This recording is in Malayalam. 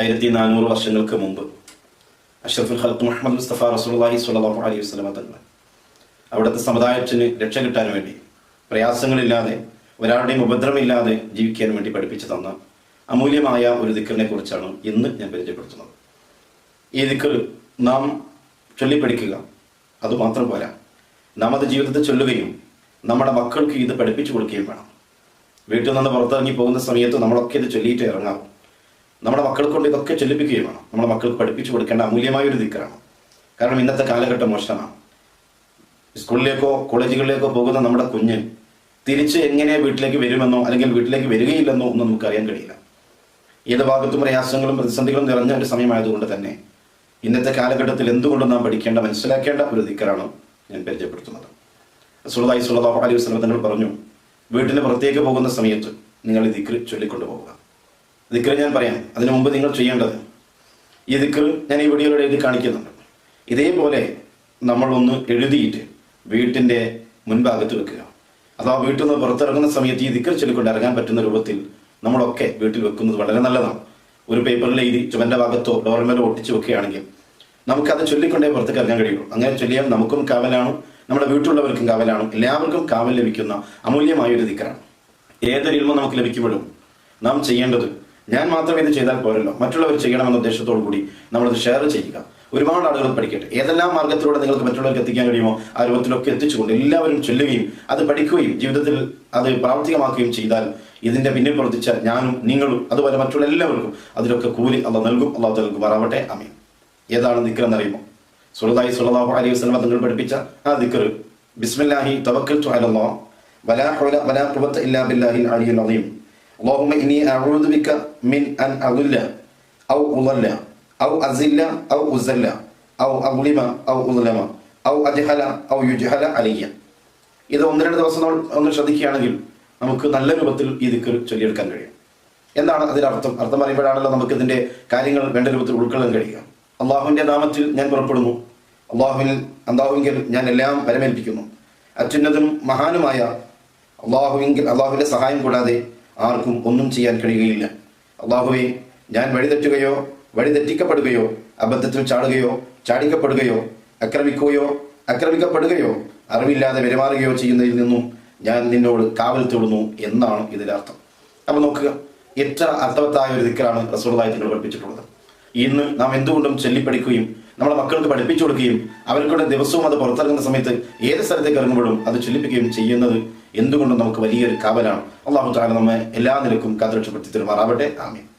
ആയിരത്തി നാനൂറ് വർഷങ്ങൾക്ക് മുമ്പ്. അഷ്റഫുൽ ഖൽക്ക് മുഹമ്മദ് മുസ്തഫ റസൂലുള്ളാഹി സ്വല്ലല്ലാഹു അലൈഹി വസ്ലമ തങ്ങൾ. അവിടുത്തെ സമുദായത്തിന് രക്ഷ കിട്ടാൻ വേണ്ടി പ്രയാസങ്ങളില്ലാതെ ഒരാളുടെയും ഉപദ്രവമില്ലാതെ ജീവിക്കാൻ വേണ്ടി പഠിപ്പിച്ചു തന്ന അമൂല്യമായ ഒരു ദിക്കറിനെ കുറിച്ചാണ് ഇന്ന് ഞാൻ പരിചയപ്പെടുത്തുന്നത്. ഈ ദിക്കർ നാം ചൊല്ലിപ്പഠിക്കുക അതുമാത്രം പോരാ. നാം അത് ജീവിതത്തിൽ ചൊല്ലുകയും നമ്മുടെ മക്കൾക്ക് ഇത് പഠിപ്പിച്ചു കൊടുക്കുകയും വേണം. വീട്ടിൽ നിന്ന് പുറത്തിറങ്ങി പോകുന്ന സമയത്ത് നമ്മളൊക്കെ ഇത് ചൊല്ലിയിട്ട് ഇറങ്ങാം നമ്മുടെ മക്കളെ കൊണ്ട് ഇതൊക്കെ ചൊല്ലിപ്പിക്കുകയും വേണം. നമ്മുടെ മക്കൾക്ക് പഠിപ്പിച്ചു കൊടുക്കേണ്ട അമൂല്യമായ ഒരു ദിക്കറാണ്. കാരണം ഇന്നത്തെ കാലഘട്ടം മോശമാണ്. സ്കൂളിലേക്കോ കോളേജുകളിലേക്കോ പോകുന്ന നമ്മുടെ കുഞ്ഞ് തിരിച്ച് എങ്ങനെ വീട്ടിലേക്ക് വരുമെന്നോ അല്ലെങ്കിൽ വീട്ടിലേക്ക് വരികയില്ലെന്നോ ഒന്നും നമുക്ക് അറിയാൻ കഴിയില്ല. ഏത് ഭാഗത്തും പ്രയാസങ്ങളും പ്രതിസന്ധികളും നിറഞ്ഞ ഒരു സമയമായതുകൊണ്ട് തന്നെ ഇന്നത്തെ കാലഘട്ടത്തിൽ എന്തുകൊണ്ടും നാം പഠിക്കേണ്ട മനസ്സിലാക്കേണ്ട ഒരു ദിക്കറാണ് ഞാൻ പരിചയപ്പെടുത്തുന്നത്. സുഹൃതായി സുല്ലാഹു അലൈഹി വസ്ലം തങ്ങൾ പറഞ്ഞു വീട്ടിന് പുറത്തേക്ക് പോകുന്ന സമയത്ത് നിങ്ങൾ ഈ ദിക്കർ ചൊല്ലിക്കൊണ്ടു പോവുക ദിക്കർ ഞാൻ പറയാം. അതിനു മുമ്പ് നിങ്ങൾ ചെയ്യേണ്ടത് ഈ ദിക്കർ ഞാൻ ഈ വീഡിയോയിലൂടെ എഴുതി കാണിക്കുന്നുണ്ട്. ഇതേപോലെ നമ്മളൊന്ന് എഴുതിയിട്ട് വീട്ടിന്റെ മുൻഭാഗത്ത് വെക്കുക. അഥവാ വീട്ടിൽ നിന്ന് പുറത്തിറങ്ങുന്ന സമയത്ത് ഈ ദിക്കർ ചൊല്ലിക്കൊണ്ട് ഇറങ്ങാൻ പറ്റുന്ന രൂപത്തിൽ നമ്മളൊക്കെ വീട്ടിൽ വെക്കുന്നത് വളരെ നല്ലതാണ്. ഒരു പേപ്പറിൽ എഴുതി ചുമന്റെ ഭാഗത്തോ ഡോറിന്മേലോ ഒട്ടിച്ച് വെക്കുകയാണെങ്കിൽ നമുക്കത് ചൊല്ലിക്കൊണ്ടേ പുറത്തേക്ക് ഇറങ്ങാൻ കഴിയുള്ളൂ. അങ്ങനെ ചൊല്ലിയാൽ നമുക്കും കാവലാണ് നമ്മുടെ വീട്ടിലുള്ളവർക്കും കാവലാണ് എല്ലാവർക്കും കാവൽ ലഭിക്കുന്ന അമൂല്യമായ ഒരു ദിക്കറാണ് ഏതൊരു ഇൽമ നമുക്ക് ലഭിക്കുമ്പോഴും നാം ചെയ്യേണ്ടത് ഞാൻ മാത്രം ഇത് ചെയ്താൽ പോരല്ലോ. മറ്റുള്ളവർ ചെയ്യണമെന്ന ഉദ്ദേശത്തോടു കൂടി നമ്മളത് ഷെയർ ചെയ്യുക. ഒരുപാട് ആളുകൾ പഠിക്കട്ടെ. ഏതെല്ലാം മാർഗത്തിലൂടെ നിങ്ങൾക്ക് മറ്റുള്ളവർക്ക് എത്തിക്കാൻ കഴിയുമോ ആ രൂപത്തിലൊക്കെ എത്തിച്ചുകൊണ്ട് എല്ലാവരും ചൊല്ലുകയും അത് പഠിക്കുകയും ജീവിതത്തിൽ അത് പ്രാവർത്തികമാക്കുകയും ചെയ്താൽ ഇതിന്റെ പിന്നിൽ പ്രവർത്തിച്ച ഞാനും നിങ്ങളും അതുപോലെ മറ്റുള്ള എല്ലാവർക്കും അതിലൊക്കെ കൂലി അല്ല നൽകും. അള്ളാഹു നൽകുമാറാവട്ടെ അമീൻ ഏതാണ് ദിക്കർ എന്നറിയുമോ? സുലതായി സുല്ലാഹു അലൈഹി വസ്ലമ തങ്ങൾ പഠിപ്പിച്ച ആ ദിക്കർ ബിസ്മില്ലാഹി തവക്കൽ വലാ വലാ ഇല്ലാ ബില്ലാഹിൽ അലിയുൽ اللهم إني أعوذ بك من أن أضل أو أضل أو أزل أو أزل أو أظلم أو أظلم أو أجهل أو يجهل علي ഇത് ഒന്ന് രണ്ട് ദിവസം നമ്മൾ ഒന്ന് ശ്രദ്ധിക്കുകയാണെങ്കിൽ നമുക്ക് നല്ല രൂപത്തിൽ ഈ ദിക്കർ ചൊല്ലിയെടുക്കാൻ കഴിയും എന്താണ് അതിന്റെ അർത്ഥം അർത്ഥം പറയുമ്പോഴാണല്ലോ നമുക്ക് ഇതിന്റെ കാര്യങ്ങൾ വേണ്ട രൂപത്തിൽ ഉൾക്കൊള്ളാൻ കഴിയുക അള്ളാഹുവിന്റെ നാമത്തിൽ ഞാൻ പുറപ്പെടുന്നു അള്ളാഹുവിൽ അള്ളാഹുവിങ്കിൽ ഞാൻ എല്ലാം പരമേൽപ്പിക്കുന്നു അത്യുന്നതും മഹാനുമായ അള്ളാഹുവിങ്കിൽ അള്ളാഹുവിന്റെ സഹായം കൂടാതെ ആർക്കും ഒന്നും ചെയ്യാൻ കഴിയുകയില്ല. അള്ളാഹുവെ ഞാൻ വഴിതെറ്റുകയോ വഴിതെറ്റിക്കപ്പെടുകയോ അബദ്ധത്തിൽ ചാടുകയോ ചാടിക്കപ്പെടുകയോ ആക്രമിക്കുകയോ ആക്രമിക്കപ്പെടുകയോ അറിവില്ലാതെ പെരുമാറുകയോ ചെയ്യുന്നതിൽ നിന്നും ഞാൻ നിന്നോട് കാവൽ തൊടുന്നു എന്നാണ് ഇതിന്റെ അർത്ഥം. അപ്പൊ നോക്കുക എത്ര അർത്ഥവത്തായ ഒരു ദിക്കറാണ് തങ്ങൾ പഠിപ്പിച്ചിട്ടുള്ളത്. ഇന്ന് നാം എന്തുകൊണ്ടും ചൊല്ലിപ്പടിക്കുകയും നമ്മളെ മക്കൾക്ക് പഠിപ്പിച്ചു കൊടുക്കുകയും അവർക്കൂടെ ദിവസവും അത് പുറത്തിറങ്ങുന്ന സമയത്ത് ഏത് സ്ഥലത്തേക്ക് ഇറങ്ങുമ്പോഴും അത് ചൊല്ലിപ്പിക്കുകയും ചെയ്യുന്നത് എന്തുകൊണ്ടും നമുക്ക് വലിയൊരു കാവലാണ്. അള്ളാഹു താല നമ്മെ എല്ലാ നിലക്കും കാത്തുരക്ഷപ്പെടുത്തി തരുമാറാവട്ടെ. ആമീൻ.